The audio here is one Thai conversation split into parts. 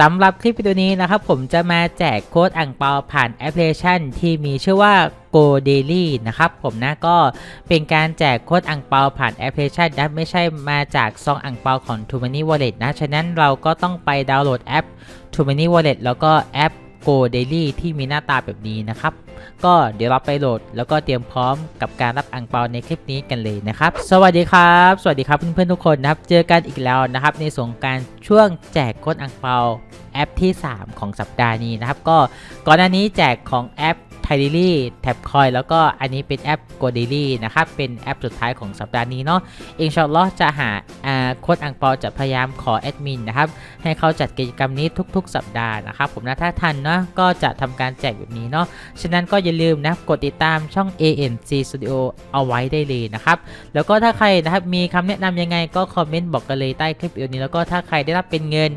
สำหรับคลิปวิดีโอนี้นะครับผมจะมาแจกโค้ดอ่างเปาผ่านแอปพลิเคชันที่มีชื่อว่า Go Daily นะครับผมนะก็เป็นการแจกโค้ดอ่างเปาผ่านแอปพลิเคชันนะไม่ใช่มาจากซองอ่างเปาของ t o m a n y Wallet นะ ฉะนั้นเราก็ต้องไปดาวน์โหลดแอป t o m a n y Wallet แล้วก็แอป Go Daily ที่มีหน้าตาแบบนี้นะครับ ก็เดี๋ยวเราไปโหลด แล้วก็เตรียมพร้อมกับการรับอังเปาในคลิปนี้กันเลยนะครับ สวัสดีครับ สวัสดีครับเพื่อนๆทุกคนนะครับ เจอกันอีกแล้วนะครับในส่งการช่วงแจกโค้ดอังเปาแอปที่ 3 ของสัปดาห์นี้นะครับ ก็ก่อนหน้านี้แจกของแอป ไทดิลี่แท็บคอยแล้วก็อันนี้เป็นแอป g o d a i l y นะครับ เป็นแอปสุดท้ายของสัปดาห์นี้เนาะอินชาอัลลอฮ์จะหาโค้ดอังเปาจะพยายามขอแอดมินนะครับ ให้เขาจัดกิจกรรมนี้ทุก ๆ สัปดาห์นะครับ ผมนะถ้าทันเนาะก็จะทำการแจกแบบนี้เนาะฉะนั้นก็อย่าลืมนะกดติดตามช่อง ANC Studio เอาไว้ได้เลยนะครับ แล้วก็ถ้าใครนะครับมีคำแนะนำยังไงก็คอมเมนต์บอกกันเลยใต้คลิปวิดีโอนี้แล้วก็ถ้าใครได้รับเป็นเงิน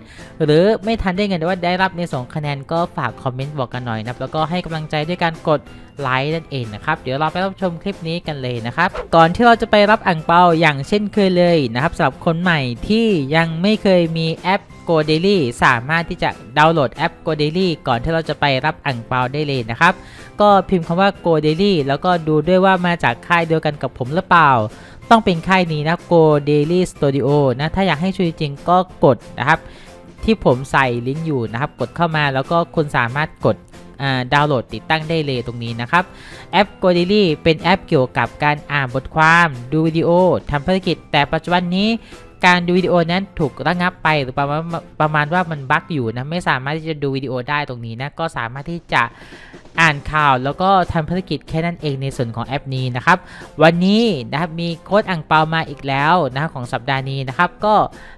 หรือไม่ทันได้เงินแต่ว่าได้รับในสองคะแนนก็ฝากคอมเมนต์บอกกันหน่อยนะครับแล้วก็ให้กำลังใจด้วยการกดไลค์นั่นเองนะครับ เดี๋ยวเราไปรับชมคลิปนี้กันเลยนะครับ ก่อนที่เราจะไปรับอ่างเปาอย่างเช่นเคยเลยนะครับสำหรับคนใหม่ที่ยังไม่เคยมีแอป Go Daily สามารถที่จะดาวน์โหลดแอป Go Daily ก่อนที่เราจะไปรับอ่างเปาได้เลยนะครับ ก็พิมพ์คำว่า Go Daily แล้วก็ดูด้วยว่ามาจากค่ายเดียวกันกับผมหรือเปล่า ต้องเป็นค่ายนี้นะ Go Daily Studio นะถ้าอยากให้ช่วยจริงก็กดนะครับ ที่ผมใส่ลิงก์อยู่นะครับ กดเข้ามาแล้วก็คุณสามารถกด ดาวน์โหลดติดตั้งได้เลยตรงนี้นะครับ แอป g o d i l y เป็นแอปเกี่ยวกับการอ่านบทความ ดูวิดีโอทำภารกิจ แต่ปัจจุบันนี้ การดูวิดีโอนั้นถูกระงับไปหรือประมาณประมาณว่ามันบั๊กอยู่นะไม่สามารถที่จะดูวิดีโอได้ตรงนี้นะก็สามารถที่จะอ่านข่าวแล้วก็ทำภารกิจแค่นั้นเองในส่วนของแอปนี้นะครับ วันนี้นะครับมีโค้ดอ่างเปามาอีกแล้วนะครับของสัปดาห์นี้นะครับ ก็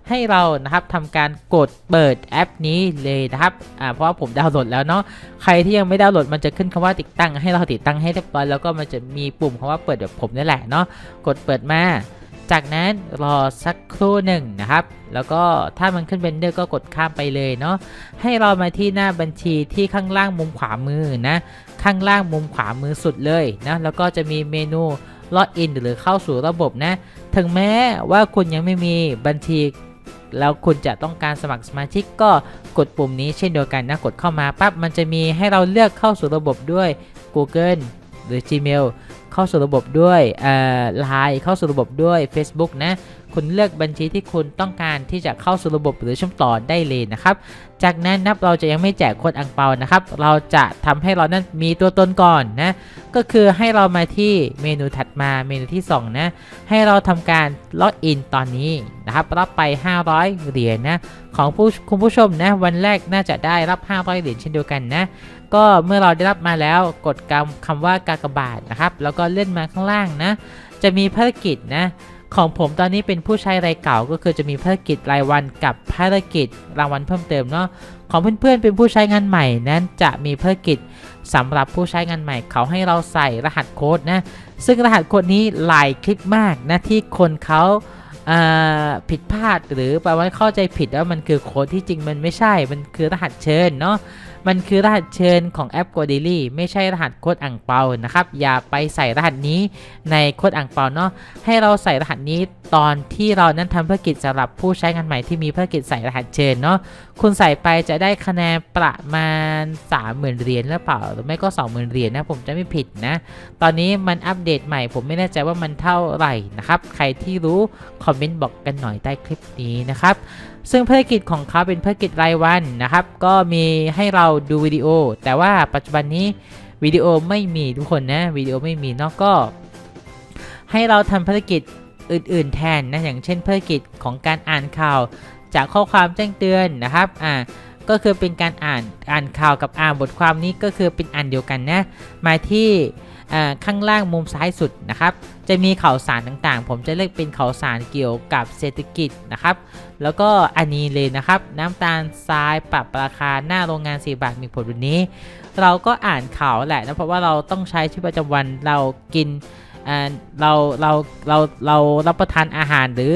ให้เรานะครับทำการกดเปิดแอปนี้เลยนะครับอ่าเพราะว่าผมดาวน์โหลดแล้วเนาะใครที่ยังไม่ดาวน์โหลดมันจะขึ้นคำว่าติดตั้งให้เราติดตั้งให้เรียบร้อยแล้วก็มันจะมีปุ่มคำว่าเปิดแบบผมนี่แหละเนาะกดเปิดมา จากนั้นรอสักครู่หนึ่งนะครับ แล้วก็ถ้ามันขึ้นเบนเดอร์ก็กดข้ามไปเลยเนาะ ให้เรามาที่หน้าบัญชีที่ข้างล่างมุมขวามือนะ ข้างล่างมุมขวามือสุดเลยนะ แล้วก็จะมีเมนูล็อกอินหรือเข้าสู่ระบบนะ ถึงแม้ว่าคุณยังไม่มีบัญชี แล้วคุณจะต้องการสมัครสมาชิกก็กดปุ่มนี้เช่นเดียวกันนะ กดเข้ามาปั๊บมันจะมีให้เราเลือกเข้าสู่ระบบด้วย Google หรือ Gmail เข้าสู่ระบบด้วยไลน์เข้าสู่ระบบด้วย Facebook นะคุณเลือกบัญชีที่คุณต้องการที่จะเข้าสู่ระบบหรือเชื่อมต่อได้เลยนะครับ จากนั้นนับเราจะยังไม่แจกโค้ดอังเปานะครับ เราจะทำให้เรานั้นมีตัวตนก่อนนะ ก็คือให้เรามาที่เมนูถัดมาเมนูที่ 2 นะ ให้เราทำการล็อกอินตอนนี้นะครับ รับไป 500 เหรียญนะ ของผู้คุณผู้ชมนะ วันแรกน่าจะได้รับ 500 เหรียญเช่นเดียวกันนะ ก็เมื่อเราได้รับมาแล้วกดคำคำว่ากากบาทนะครับ แล้วก็เลื่อนมาข้างล่างนะ จะมีภารกิจนะ ของผมตอนนี้เป็นผู้ใช้รายเก่าก็คือจะมีภารกิจรายวันกับภารกิจรางวัลเพิ่มเติมเนาะ ของเพื่อนๆเป็นผู้ใช้งานใหม่นั้นจะมีภารกิจสำหรับผู้ใช้งานใหม่เขาให้เราใส่รหัสโค้ดนะ ซึ่งรหัสโค้ดนี้หลายคลิปมากนะที่คนเขาอ่าผิดพลาดหรือแปลว่าเข้าใจผิดว่ามันคือโค้ดที่จริงมันไม่ใช่ มันคือรหัสเชิญเนาะ มันคือรหัสเชิญของแอป g o d a i l y ไม่ใช่รหัสโค้ดอ่างเปานะครับ อย่าไปใส่รหัสนี้ในโค้ดอ่างเปาเนาะให้เราใส่รหัสนี้ตอนที่เรานั้นทำภารกิจสำหรับผู้ใช้งานใหม่ที่มีภารกิจใส่รหัสเชิญเนาะคุณใส่ไปจะได้คะแนนประมาณ 30,000เหรียญหรือเปล่าหรือไม่ก็ 20,000เหรียญนะผมจะไม่ผิดนะ ตอนนี้มันอัปเดตใหม่ ผมไม่แน่ใจว่ามันเท่าไหร่นะครับใครที่รู้คอมเมนต์บอกกันหน่อยใต้คลิปนี้นะครับซึ่งภารกิจของเขาเป็นภารกิจรายวันนะครับก็มีให้เราดูวิดีโอ แต่ว่าปัจจุบันนี้วิดีโอไม่มีทุกคนนะวิดีโอไม่มีเนาะก็ ให้เราทำภารกิจอื่น ๆ แทนนะอย่างเช่นภารกิจของการอ่านข่าว จากข้อความแจ้งเตือนนะครับอ่าก็คือเป็นการอ่านอ่านข่าวกับอ่านบทความนี้ก็คือเป็นอันเดียวกันนะมาที่ ข้างล่างมุมซ้ายสุดนะครับ จะมีข่าวสารต่างๆ ผมจะเลือกเป็นข่าวสารเกี่ยวกับเศรษฐกิจนะครับ แล้วก็อันนี้เลยนะครับ น้ำตาลทรายปรับราคาหน้าโรงงาน4บาทมีผลวันนี้ เราก็อ่านข่าวแหละนะเพราะว่าเราต้องใช้ชีวิตประจำวันเรากิน เราเราเราเรารับประทานอาหารหรือ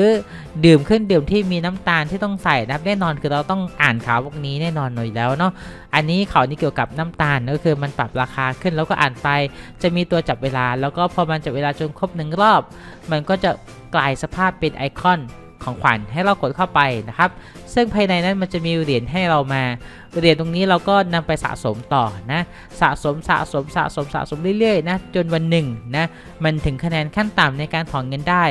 ดื่มเครื่องดื่มที่มีน้ำตาลที่ต้องใส่นะครับแน่นอนคือเราต้องอ่านข่าวพวกนี้แน่นอนหน่อยแล้วเนาะอันนี้ข่าวนี้เกี่ยวกับน้ำตาลก็คือมันปรับราคาขึ้นแล้วก็อ่านไป จะมีตัวจับเวลา แล้วก็พอมันจับเวลาจนครบหนึ่งรอบ มันก็จะกลายสภาพเป็นไอคอน ของขวัญให้เรากดเข้าไปนะครับ ซึ่งภายในนั้นมันจะมีเหรียญให้เรามา เหรียญตรงนี้เราก็นำไปสะสมต่อนะ สะสมสะสมสะสมสะสมเรื่อยๆนะ จนวันหนึ่งนะ มันถึงคะแนนขั้นต่ำในการถอนเงินได้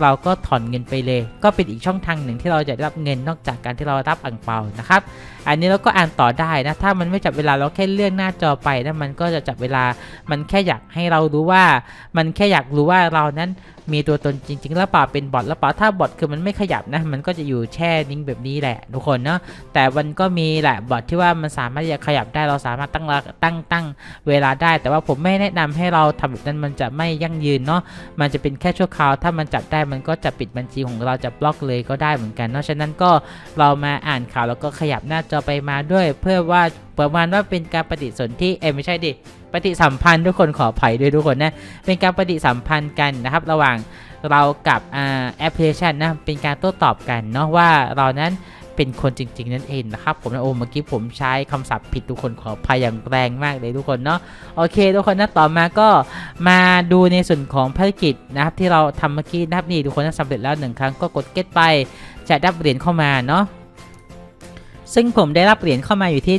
เราก็ถอนเงินไปเลย ก็เป็นอีกช่องทางหนึ่งที่เราจะได้รับเงินนอกจากการที่เรารับอ่างเปานะครับ อันนี้เราก็อ่านต่อได้นะ ถ้ามันไม่จับเวลาเราแค่เลื่อนหน้าจอไปนะมันก็จะจับเวลา มันแค่อยากให้เรารู้ว่า มันแค่อยากรู้ว่าเรานั้น มีตัวตนจริงๆแล้วเปล่าเป็นบอทแล้วเปล่าถ้าบอทคือมันไม่ขยับนะ มันก็จะอยู่แช่นิ่งแบบนี้แหละทุกคนเนาะแต่มันก็มีแหละบอทที่ว่ามันสามารถจะขยับได้เราสามารถตั้งราตั้งตั้งเวลาได้ แต่ว่าผมไม่แนะนำให้เราทำแบบนั้นมันจะไม่ยั่งยืนเนาะมันจะเป็นแค่ชั่วคราว ถ้ามันจับได้มันก็จะปิดบัญชีของเราจะบล็อกเลยก็ได้เหมือนกัน เนาะฉะนั้นก็เรามาอ่านข่าวแล้วก็ขยับหน้าจอไปมาด้วย เพื่อว่า ประมาณว่าเป็นการปฏิสนธิเอ้ไม่ใช่ดิปฏิสัมพันธ์ทุกคนขออภัยด้วยทุกคนนะเป็นการปฏิสัมพันธ์กันนะครับ ระหว่างเรากับอแอปพลิเคชันนะเป็นการโต้ตอบกันเนาะว่าเรานั้นเป็นคนจริง ๆ นั่นเองนะครับ ผมนะโอ้เมื่อกี้ผมใช้คำศัพท์ผิดทุกคนขออภัยอย่างแรงมากเลยทุกคนเนาะโอเค ทุกคนนะต่อมาก็มาดูในส่วนของภารกิจนะครับที่เราทำเมื่อกี้นะครับนี่ทุกคนนะสำเร็จแล้วหนึ่งครั้งก็กด get ไปจะได้เหรียญเข้ามาเนาะ ซึ่งผมได้รับเหรียญเข้ามาอยู่ที่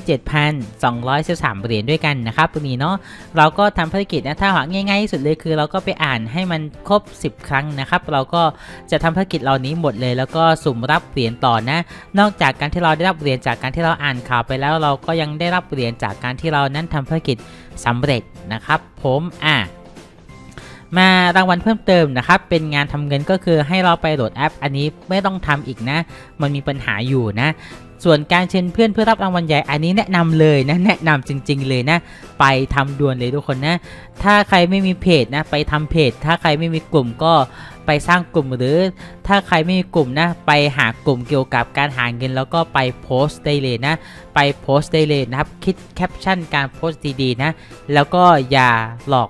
7,213 เหรียญด้วยกันนะครับตรงนี้เนาะเราก็ทำภารกิจนะถ้าหากง่ายๆที่สุดเลยคือ เราก็ไปอ่านให้มันครบ 10 ครั้งนะครับ เราก็จะทำภารกิจเหล่านี้หมดเลย แล้วก็สุ่มรับเหรียญต่อนะ นอกจากการที่เราได้รับเหรียญจากการที่เราอ่านข่าวไปแล้ว เราก็ยังได้รับเหรียญจากการที่เรานั้นทำภารกิจสำเร็จนะครับผมอะมารางวัลเพิ่มเติมนะครับ เป็นงานทำเงินก็คือให้เราไปโหลดแอป อันนี้ไม่ต้องทำอีกนะ มันมีปัญหาอยู่นะ ส่วนการเชิญเพื่อนเพื่อรับรางวัลใหญ่อันนี้แนะนำเลยนะแนะนำจริง ๆ เลยนะ ไปทำด่วนเลยทุกคนนะ ถ้าใครไม่มีเพจนะ ไปทำเพจ ถ้าใครไม่มีกลุ่มก็ไปสร้างกลุ่มหรือถ้าใครไม่มีกลุ่มนะ ไปหากลุ่มเกี่ยวกับการหาเงินแล้วก็ไปโพสต์ได้เลยนะ ไปโพสต์ได้เลยนะครับ คิดแคปชั่นการโพสต์ดีๆนะ แล้วก็อย่าหลอก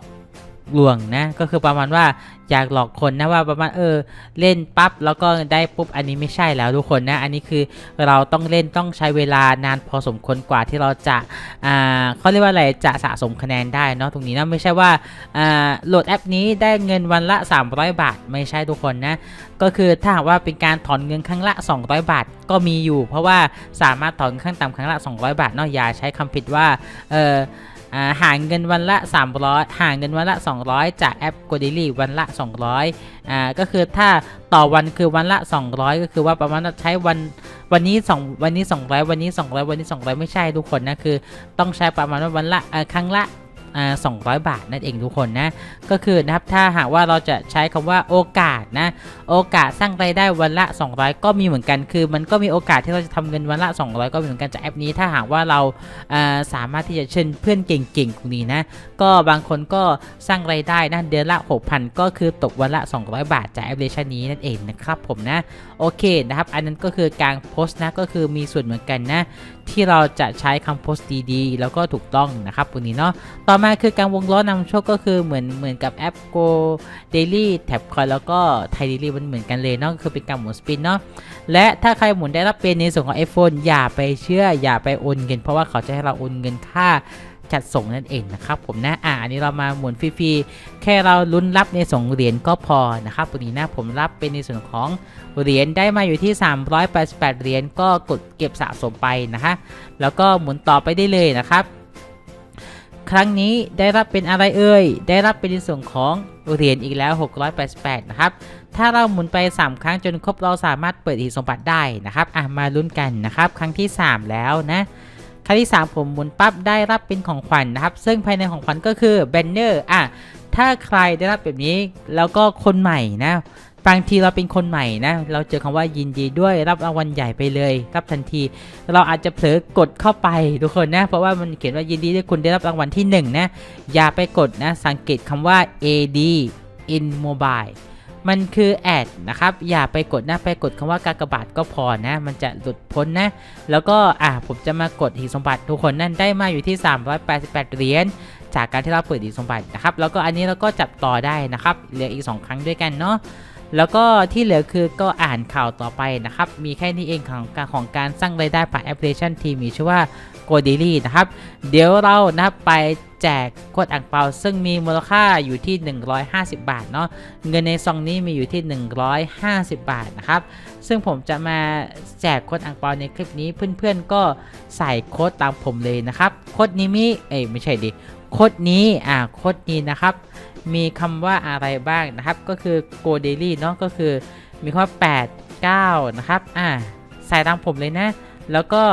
ลวงนะ ก็คือประมาณว่า อยากหลอกคนนะว่าประมาณเออเล่นปั๊บแล้วก็ได้ปุ๊บอันนี้ไม่ใช่แล้วทุกคนนะอันนี้คือเราต้องเล่นต้องใช้เวลานานพอสมควรกว่าที่เราจะอ่าเขาเรียกว่าอะไรจะสะสมคะแนนได้เนาะตรงนี้นะไม่ใช่ว่าอ่าโหลดแอปนี้ได้เงินวันละ 300 บาท ไม่ใช่ทุกคนนะก็คือถ้าหากว่าเป็นการถอนเงินครั้งละ 200 บาทก็มีอยู่ เพราะว่าสามารถถอนขั้นต่ำครั้งละ 200 บาทเนาะอย่าใช้คำผิดว่าเอออ่า หาเงินวันละ 300 หาเงินวันละ 200 จากแอปกดีลีวันละ 200อ่าก็คือถ้าต่อวันคือวันละ 200 ก็คือว่าประมาณใช้วันวันนี้2วันนี้ 200 วันนี้ 200 วันนี้ 200 ไม่ใช่ทุกคนนะคือ ต้องใช้ประมาณว่าวันละครั้งละ 200 บาทนั่นเองทุกคนนะ ก็คือนะครับถ้าหากว่าเราจะใช้คำว่าโอกาสนะ โอกาสสร้างรายได้วันละ 200 ก็มีเหมือนกัน คือมันก็มีโอกาสที่เราจะทำเงินวันละ 200 ก็มีเหมือนกันจากแอปนี้ ถ้าหากว่าเราสามารถที่จะเชิญเพื่อนเก่งๆตรงนี้นะ ก็บางคนก็สร้างรายได้นะเดือนละ 6,000 ก็คือตกวันละ 200 บาทจากแอปพลิเคชันนี้นั่นเองนะครับผมนะ โอเคนะครับ อันนั้นก็คือการโพสต์นะ ก็คือมีส่วนเหมือนกันนะ ที่เราจะใช้คำโพสต์ดีๆ แล้วก็ถูกต้องนะครับปุ่นี้เนาะต่อมาคือการวงล้อนำโชคก็คือเหมือนเหมือนกับแอป Go Daily Tab Coin แล้วก็ Thai Daily มันเหมือนกันเลยเนาะคือเป็นการหมุนสปินเนาะและถ้าใครหมุนได้รับเป็นในส่วนของ iPhone อย่าไปเชื่ออย่าไปโอนเงิน เพราะว่าเขาจะให้เราโอนเงินค่า จัดส่งนั่นเองนะครับผมนะอ่าอันนี้เรามาหมุนฟรีๆแค่เราลุ้นรับในส่งเหรียญก็พอนะครับตัวนี้นะผมรับเป็นในส่วนของเหรียญได้มาอยู่ที่ 388 เหรียญก็กดเก็บสะสมไปนะคะแล้วก็หมุนต่อไปได้เลยนะครับ ครั้งนี้ได้รับเป็นอะไรเอ่ยได้รับเป็นในส่วนของเหรียญอีกแล้ว 688 นะครับ ถ้าเราหมุนไป 3 ครั้งจนครบเราสามารถเปิดหีบสมบัติได้นะครับอะมาลุ้นกันนะครับ ครั้งที่ 3 แล้วนะ ครั้งที่ 3 ผมหมุนปั๊บได้รับเป็นของขวัญนนะครับ ซึ่งภายในของขวัญก็คือแบนเนอร์อะถ้าใครได้รับแบบนี้แล้วก็คนใหม่นะบางทีเราเป็นคนใหม่นะ เราเจอคำว่ายินดีด้วยรับรางวัลใหญ่ไปเลย รับทันที เราอาจจะเผลอกดเข้าไปทุกคนนะ เพราะว่ามันเขียนว่ายินดีด้วยคุณได้รับรางวัลที่1นนะอย่าไปกดนะสังเกตคำว่า AD in mobile มันคือแอดนะครับ อย่าไปกดนะไปกดคำว่ากากบาทก็พอนะ มันจะหลุดพ้นนะ แล้วก็อะผมจะมากดหีสมบัติทุกคนนั่นได้มาอยู่ที่ 388 เหรียญจากการที่เราเปิดหีสมบัตินะครับ แล้วก็อันนี้เราก็จับต่อได้นะครับ เหลืออีก 2 ครั้งด้วยกันเนาะแล้วก็ที่เหลือคือก็อ่านข่าวต่อไปนะครับ มีแค่นี้เองของการของการสร้างรายได้ผ่านแอปพลิเคชันที่มีชื่อว่า g o d a i l y นะครับ เดี๋ยวเรานะครับไป แจกโคตรอ่างเปาซึ่งมีมูลค่าอยู่ที่ 150 บาทเนาะเงินในซองนี้มีอยู่ที่ 150 บาทนะครับซึ่งผมจะมาแจกโค้ดอ่างเปาในคลิปนี้เพื่อนๆก็ใส่โค้ดตามผมเลยนะครับโค้ดนี้มีเอ้ยไม่ใช่ดิโค้ดนี้อ่าโค้ดนี้นะครับมีคำว่าอะไรบ้างนะครับ ก็คือ go daily เนาะก็คือมีคำว่า8 9 นะครับอ่าใส่ตามผมเลยนะ แล้วก็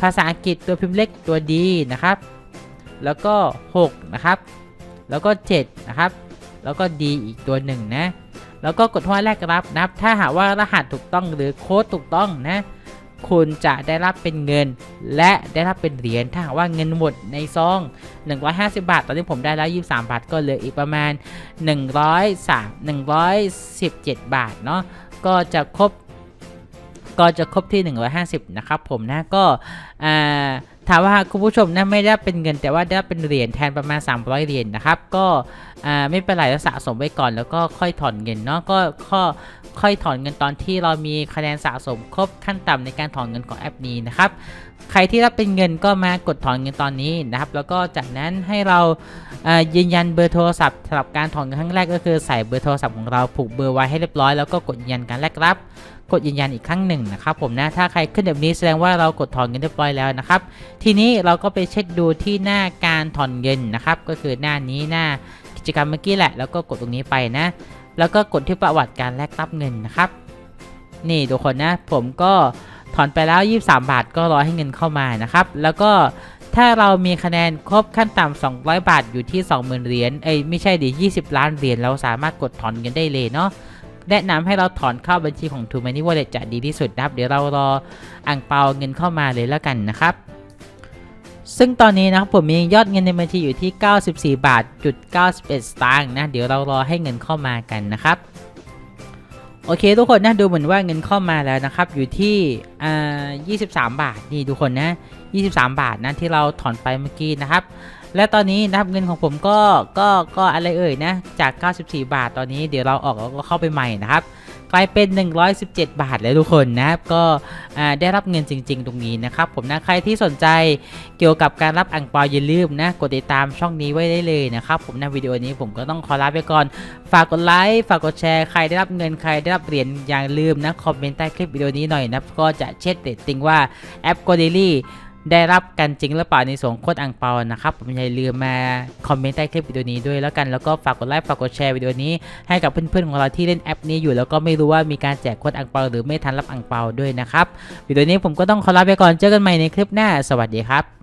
ภาษาอังกฤษตัวพิมพ์เล็กตัวดีนะครับ แล้วก็ 6 นะครับ แล้วก็ 7 นะครับ แล้วก็ D อีกตัวหนึ่งนะ แล้วก็กดหัวแรกรับนะครับ ถ้าหากว่ารหัสถูกต้องหรือโค้ดถูกต้องนะ คุณจะได้รับเป็นเงิน และได้รับเป็นเหรียญ ถ้าหากว่าเงินหมดในซอง 150 บาท ตอนนี้ผมได้แล้ว 23 บาท ก็เหลืออีกประมาณ 103 117 บาทเนาะ ก็จะครบ ก็จะครบที่ 150 นะครับผมนะ ก็อ่า ถามว่าคุณผู้ชมนะไม่ได้เป็นเงิน แต่ว่าได้เป็นเหรียญแทนประมาณ 300 เหรียญนะครับ ก็ไม่เป็นไรแล้วสะสมไว้ก่อน แล้วก็ค่อยถอนเงินเนาะก็ข้อค่อยถอนเงินตอนที่เรามีคะแนนสะสมครบขั้นต่ำในการถอนเงินของแอปนี้นะครับใครที่รับเป็นเงินก็มากดถอนเงินตอนนี้นะครับ แล้วก็จากนั้นให้เรายืนยันเบอร์โทรศัพท์สำหรับการถอนเงินครั้งแรกก็คือใส่เบอร์โทรศัพท์ของเราผูกเบอร์ไว้ให้เรียบร้อยแล้วก็กดยืนยันการแรกรับ กดยืนยันอีกครั้งหนึ่งนะครับผมนะถ้าใครขึ้นแบบนี้แสดงว่าเรากดถอนเงินเรียบร้อยแล้วนะครับทีนี้เราก็ไปเช็คดูที่หน้าการถอนเงินนะครับก็คือหน้านี้หน้ากิจกรรมเมื่อกี้แหละแล้วก็กดตรงนี้ไปนะ แล้วก็กดที่ประวัติการแลกรับเงินนะครับนี่ทุกคนนะผมก็ถอนไปแล้ว 23 บาทก็รอให้เงินเข้ามานะครับ แล้วก็ถ้าเรามีคะแนนครบขั้นต่ำ200 บาทอยู่ที่ 20,000 เหรียญเอ้ยไม่ใช่ดิ20 ล้านเหรียญเราสามารถกดถอนเงินได้เลยเนาะ แนะนำให้เราถอนเข้าบัญชีของ True Money Wallet จะดีที่สุดนะครับ เดี๋ยวเรารออ่างเปาเงินเข้ามาเลยแล้วกันนะครับ ซึ่งตอนนี้นะครับผมมียอดเงินในบัญชีอยู่ที่ 94 บาทจุด91 สตางค์นะ เดี๋ยวเรารอให้เงินเข้ามากันนะครับ โอเคทุกคนนะดูเหมือนว่าเงินเข้ามาแล้วนะครับ อยู่ที่อ่า23 บาทนี่ทุกคนนะ 23 บาทนะที่เราถอนไปเมื่อกี้นะครับ และตอนนี้นะครับเงินของผมก็ก็ก็อะไรเอ่ยนะจาก 94 บาทตอนนี้เดี๋ยวเราออกแล้วก็เข้าไปใหม่นะครับกลายเป็น 117 บาทแล้วทุกคนนะครับก็ได้รับเงินจริง ๆ ตรงนี้นะครับผมนะใครที่สนใจเกี่ยวกับการรับอ่างเปาอย่าลืมนะกดติดตามช่องนี้ไว้ได้เลยนะครับผมนะวิดีโอนี้ผมก็ต้องขอลาไปก่อน ฝากกดไลค์ฝากกดแชร์ใครได้รับเงินใครได้รับเหรียญอย่าลืมนะคอมเมนต์ใต้คลิปวิดีโอนี้หน่อยนะก็จะเช็คเรตติ้งว่าแอป g o d a i l y ได้รับกันจริงหรือเปล่าในส่วนของโคดอ่างเปานะครับผมอย่าลืมมาคอมเมนต์ใต้คลิปวิดีโอนี้ด้วยแล้วกันแล้วก็ฝากกดไลค์ฝากกดแชร์วิดีโอนี้ให้กับเพื่อนๆของเราที่เล่นแอปนี้อยู่แล้วก็ไม่รู้ว่ามีการแจกโคดอังเปาหรือไม่ทันรับอังเปาด้วยนะครับวิดีโอนี้ผมก็ต้องขอลาไปก่อนเจอกันใหม่ในคลิปหน้า สวัสดีครับ